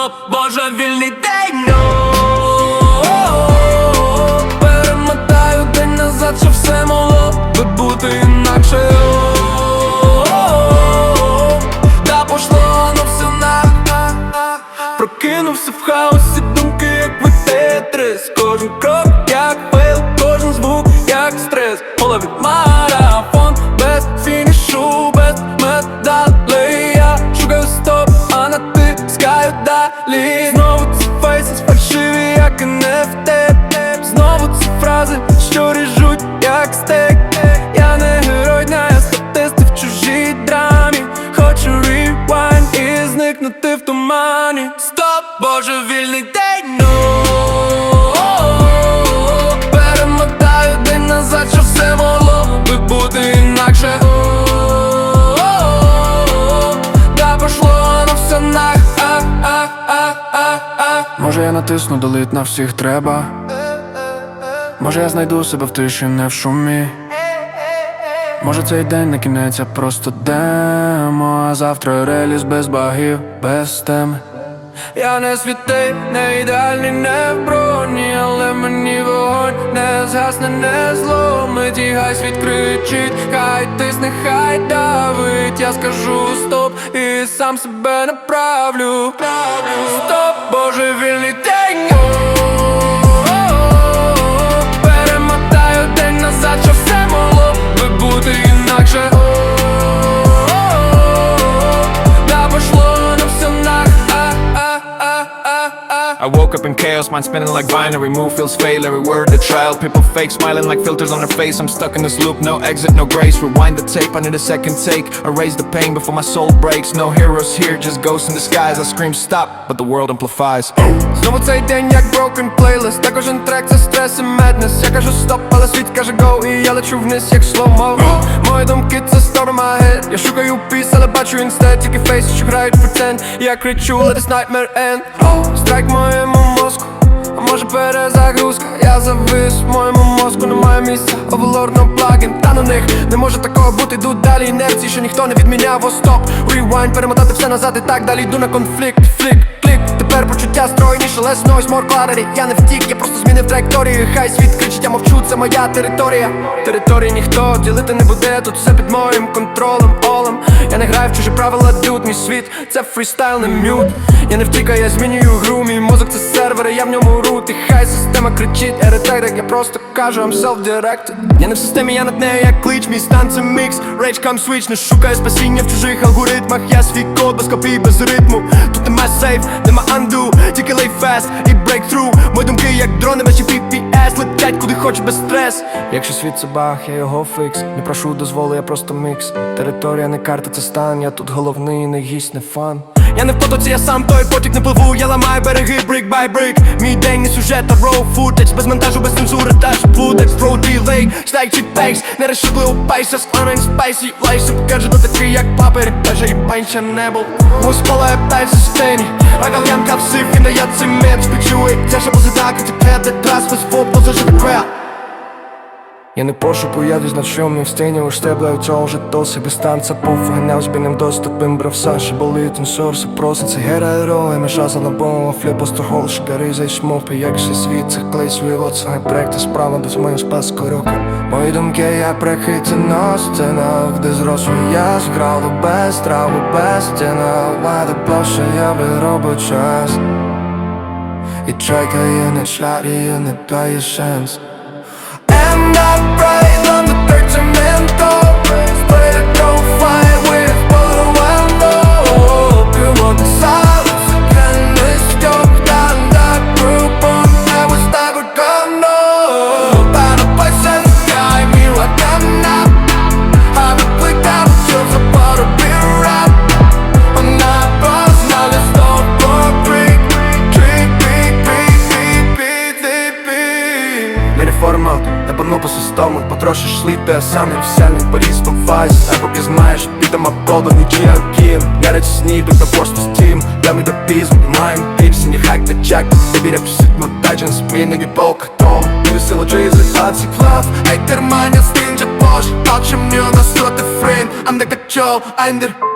стоп, божевільний день ну. Перемотаю день назад, що все могло би бути інакше. Та пошло ну все на Прокинувся в хаосі думки, як в тетрис Кожен крок, як фейл, кожен звук, як стрес. Голові марафон, як теп Знову ці фрази, що ріжуть, як стек. Я не герой дня, я статисти в чужій драмі. Хочу ревайн і зникнути Може я натисну долит на всіх треба? Може я знайду себе в тиші, не в шумі? Може цей день не кінець, а просто демо А завтра реліз без багів, без теми Я не святий, не ідеальний, не в броні, але мені вогонь не згасне, не зломить. І хай світ кричить, хай тисне, хай давить. Я скажу стоп і сам себе направлю. Стоп, woke up in chaos, mind spinning like binary Move feels fail, every word a trial People fake, smiling like filters on their face I'm stuck in this loop, no exit, no grace Rewind the tape, I need a second take Erase the pain before my soul breaks No heroes here, just ghosts in disguise I scream stop, but the world amplifies Знову цей день як broken playlist Та кожен трек це стрес і madness Я кажу стоп, але світ каже go І я лечу вниз як сломо Мої думки піс, але бачу інстед Тільки фейси, що грають pretend І я кричу, let this nightmare end Страйк моєму мозку а може перезагрузка, я завис в моєму мозку, немає місця, овелор no плагін Та на них не може такого бути, йду далі інерції, що ніхто не відміняв, о стоп. Rewind, перемотати все назад і так далі. Йду на конфлікт, флік, клік. Тепер почуття стройніше, less noise, more clarity. Я не втік, я просто змінив траєкторію. Хай світ кричить, я мовчу, це моя територія. Території ніхто ділити не буде, тут все під моїм контролем, олем Я не граю в чужі правила, дуд, мій світ, це фрістайл, не мют. Я не втікаю, я змінюю гру, мій мозок це сервери, я в ньому рут І хай система кричить, еретек, я просто кажу, I'm self-directed. Я не в системі, я над нею, як клич, мій стан це мікс. Rage come switch, не шукаю спасіння в чужих алгоритмах. Я свій код без копій, без ритму. Тут нема сейф, нема undo Тільки lay fast і breakthrough. Мої думки як дрони, ваші PPS Летять куди хоч без стрес. Якщо світ це баг, я його фікс. Не прошу дозволу, я просто мікс. Територія не карта, це стан. Я тут головний, не гість, не фан Я не в потоці, я сам той потік не пливу, я ламаю береги брик бай брик Мій день не сюжет, а роу футаж Без монтажу, без цензури, та футекс Про ділей, шлях чи пейс Не решетливо пайся, складень спайсі Лайси покаже до такий, як папері Даже і панча не був. Гус палає п'ять в системі Ракалянка всив, він дає цемент. Спічує, це ще позитак, це п'яте Трас, без футбол, живе кря Я не пошуку, я відзначив в стіні Лиш тебе у цього вже досі без танця Повганяв збійним доступом брав Саші болить. Інсорс Просто це герой, межа залабова Фліп острогол, шкари зайшмов Як же світ, це клей свій от Свай проекти справа, без мою спас руки Мої думки, я прихитина Сцена, де зросло я Зграв без траву, без стіна. Ладно, площа, я вироблю час. І чекає на шлях, не дає шанс формат, я пану по систему Потрошиш сліти, а сам не вселений Поліз по фазі, а поки знаєш Підемо коло нічия Київ Гарячі сні йдуть на пошту стім Я ми до пізм, маємо піпсі, ні хайк та чек Тобі реп сит, мотаджен, змінені полка Том, і сила джизи, хаці плав Ей, терманя, стінджа, боже Талчим ню на соти фрейн I'm like the Joe, I'm the